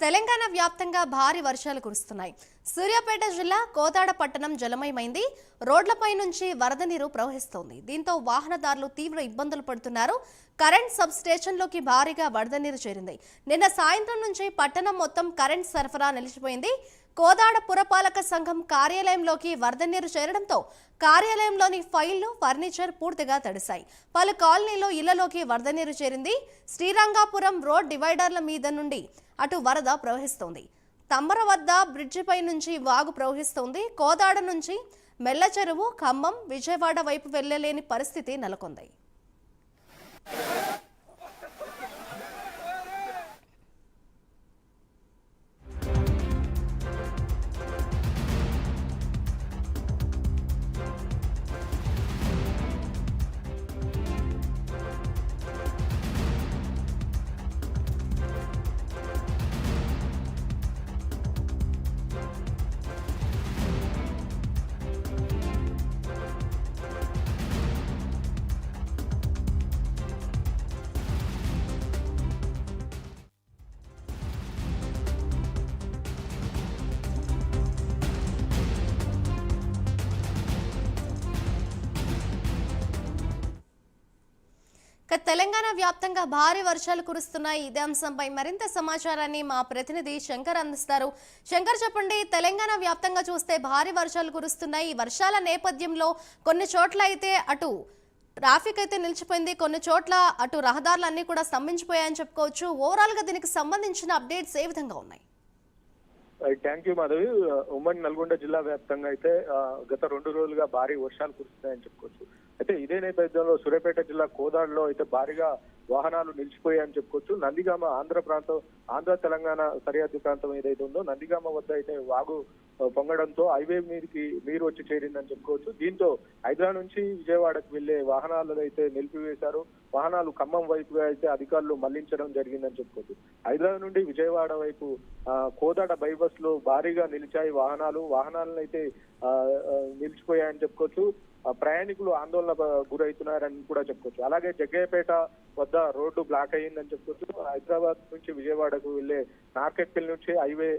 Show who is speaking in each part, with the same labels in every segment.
Speaker 1: తెలంగాణ వ్యాప్తంగా భారీ వర్షాలు కురుస్తున్నాయి. సూర్యాపేట జిల్లా కోదాడ పట్టణం జలమయమైంది. రోడ్లపై నుంచి వరద నీరు ప్రవహిస్తోంది. దీంతో వాహనదారులు తీవ్ర ఇబ్బందులు పడుతున్నారు. కరెంట్ సబ్ స్టేషన్లోకి భారీగా వరద నీరు చేరింది. నిన్న సాయంత్రం నుంచి పట్టణం మొత్తం కరెంట్ సరఫరా నిలిచిపోయింది. కోదాడ పురపాలక సంఘం కార్యాలయంలోకి వరద నీరు చేరడంతో కార్యాలయంలోని ఫైళ్ళు ఫర్నిచర్ పూర్తిగా తడిశాయి. పలు కాలనీలో ఇళ్ళలోకి వరద నీరు చేరింది. శ్రీరంగాపురం రోడ్ డివైడర్ల మీద నుండి అటు వరద ప్రవహిస్తోంది. తమ్మర వద్ద బ్రిడ్జిపై నుంచి వాగు ప్రవహిస్తోంది. కోదాడ నుంచి మెల్ల చెరువు ఖమ్మం విజయవాడ వైపు వెళ్ళలేని పరిస్థితి నెలకొంది. తెలంగాణ వ్యాప్తంగా భారీ వర్షాలు కురుస్తున్నాయి. ఇదే అంశంపై మరింత సమాచారాన్ని మా ప్రతినిధి శంకర్ అందిస్తారు. శంకర్ చెప్పండి తెలంగాణ వ్యాప్తంగా చూస్తే భారీ వర్షాలు కురుస్తున్నాయి. ఈ వర్షాల నేపథ్యంలో కొన్ని చోట్ల అయితే అటు ట్రాఫిక్ అయితే నిలిచిపోయింది. కొన్ని చోట్ల అటు రహదారులు అన్నీ కూడా స్తంభించిపోయాయని చెప్పుకోవచ్చు. ఓవరాల్గా దీనికి సంబంధించిన అప్డేట్స్ ఏ విధంగా ఉన్నాయి?
Speaker 2: థ్యాంక్ యూ మాధవి ఉమ్మడి నల్గొండ జిల్లా వ్యాప్తంగా అయితే uh, గత రెండు రోజులుగా భారీ వర్షాలు కురుస్తున్నాయని చెప్పుకోవచ్చు. అయితే ఇదే నేపథ్యంలో సూర్యాపేట జిల్లా కోదాడులో అయితే భారీగా వాహనాలు నిలిచిపోయాయని చెప్పుకోవచ్చు. నందిగామ ఆంధ్ర ప్రాంతం ఆంధ్ర తెలంగాణ సరిహద్దు ప్రాంతం ఏదైతే ఉందో నందిగామ వద్ద అయితే వాగు పొంగడంతో హైవే మీదకి నీరు వచ్చి చేరిందని చెప్పుకోవచ్చు. దీంతో హైదరాబాద్ నుంచి విజయవాడకు వెళ్ళే వాహనాలను అయితే నిలిపివేశారు. వాహనాలు ఖమ్మం వైపుగా అయితే అధికారులు మళ్ళించడం జరిగిందని చెప్పుకోవచ్చు. హైదరాబాద్ నుండి విజయవాడ వైపు కోదాడ బైబస్లో భారీగా నిలిచాయి వాహనాలు. వాహనాలను అయితే నిలిచిపోయాయని చెప్పుకోవచ్చు. ప్రయాణికులు ఆందోళన గురవుతున్నారని కూడా చెప్పుకోవచ్చు. అలాగే జగ్గయ్యపేట వద్ద రోడ్డు బ్లాక్ అయ్యిందని చెప్పుకోవచ్చు. హైదరాబాద్ నుంచి విజయవాడకు వెళ్ళే నార్కెట్పల్లి నుంచి హైవే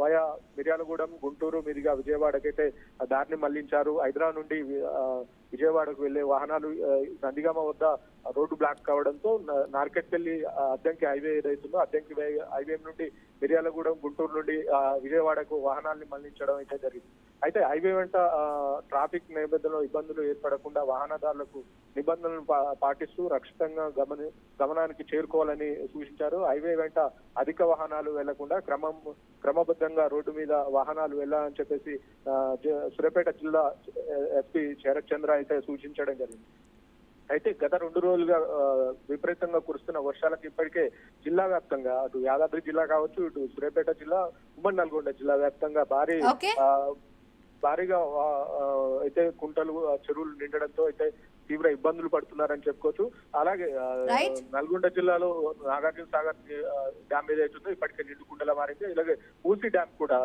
Speaker 2: వయా మిర్యాలగూడెం గుంటూరు మీదుగా విజయవాడకైతే దారిని మళ్ళించారు. హైదరాబాద్ నుండి విజయవాడకు వెళ్ళే వాహనాలు నందిగామ వద్ద రోడ్డు బ్లాక్ కావడంతో నార్కెట్పల్లి అద్దంకి హైవే ఏదైతుందో అద్దంకి హైవే నుండి మిర్యాలగూడెం గుంటూరు నుండి విజయవాడకు వాహనాల్ని మళ్ళించడం అయితే జరిగింది. అయితే హైవే వెంట ట్రాఫిక్ నేపథ్యంలో ఇబ్బందులు ఏర్పడకుండా వాహనదారులకు నిబంధనలను పా- పాటిస్తూ రక్షితంగా గమని గమనానికి చేరుకోవాలని సూచించారు. హైవే వెంట అధిక వాహనాలు వెళ్ళకుండా క్రమం క్రమబద్ధంగా రోడ్డు మీద వాహనాలు వెళ్ళాలని చెప్పేసి సూర్యాపేట జిల్లా ఎస్పీ శరత్ చంద్ర అయితే సూచించడం జరిగింది. అయితే గత రెండు రోజులుగా విపరీతంగా కురుస్తున్న వర్షాలకు ఇప్పటికే జిల్లా వ్యాప్తంగా అటు యాదాద్రి జిల్లా కావచ్చు ఇటు సూర్యాపేట జిల్లా ఉమ్మడి నల్గొండ జిల్లా వ్యాప్తంగా భారీ భారీగా అయితే కుంటలు చెరువులు నిండడంతో అయితే తీవ్ర ఇబ్బందులు పడుతున్నారని చెప్పుకోవచ్చు. అలాగే. నల్గొండ జిల్లాలో నాగార్జున సాగర్ డ్యామ్ ఏదైతుందో ఇప్పటికే నిండు కుండలా మారింది. ఇలాగే మూసీ డ్యామ్ కూడా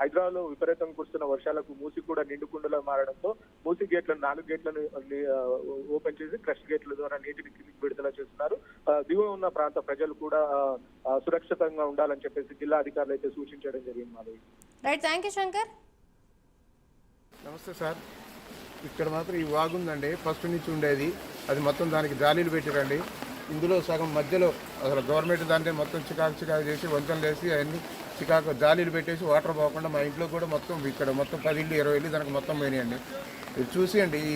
Speaker 2: హైదరాబాద్లో విపరీతంగా కురుస్తున్న వర్షాలకు మూసి కూడా నిండు కుండలా మారడంతో మూసి గేట్లను నాలుగు గేట్లను ఓపెన్ చేసి క్రష్ గేట్ల ద్వారా నీటిని కిందికి విడుదల చేస్తున్నారు. దిగువ ఉన్న ప్రాంత ప్రజలు కూడా సురక్షితంగా ఉండాలని చెప్పేసి జిల్లా అధికారులు అయితే సూచించడం జరిగింది Madhavi.
Speaker 1: Right thank you Shankar
Speaker 3: నమస్తే సార్. ఇక్కడ మాత్రం ఈ వాగుందండి ఫస్ట్ నుంచి ఉండేది. అది మొత్తం దానికి జాలీలు పెట్టారండి. ఇందులో సగం మధ్యలో అసలు గవర్నమెంట్ దాంట్లో మొత్తం చికాకు చికాకు చేసి వంతెనలు వేసి అవన్నీ చికాకు జాలీలు పెట్టేసి వాటర్ పోకుండా మా ఇంట్లో కూడా మొత్తం ఇక్కడ మొత్తం పది ఇల్లు ఇరవై ఇల్లు దానికి మొత్తం పోయినాయండి. ఇది చూసేయండి ఈ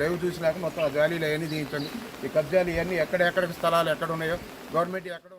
Speaker 3: లైవ్ చూసినాక మొత్తం ఆ జాలీలు అవన్నీ తీయించండి. ఈ కబ్జాలు ఇవన్నీ ఎక్కడెక్కడ స్థలాలు ఎక్కడ ఉన్నాయో గవర్నమెంట్ ఎక్కడ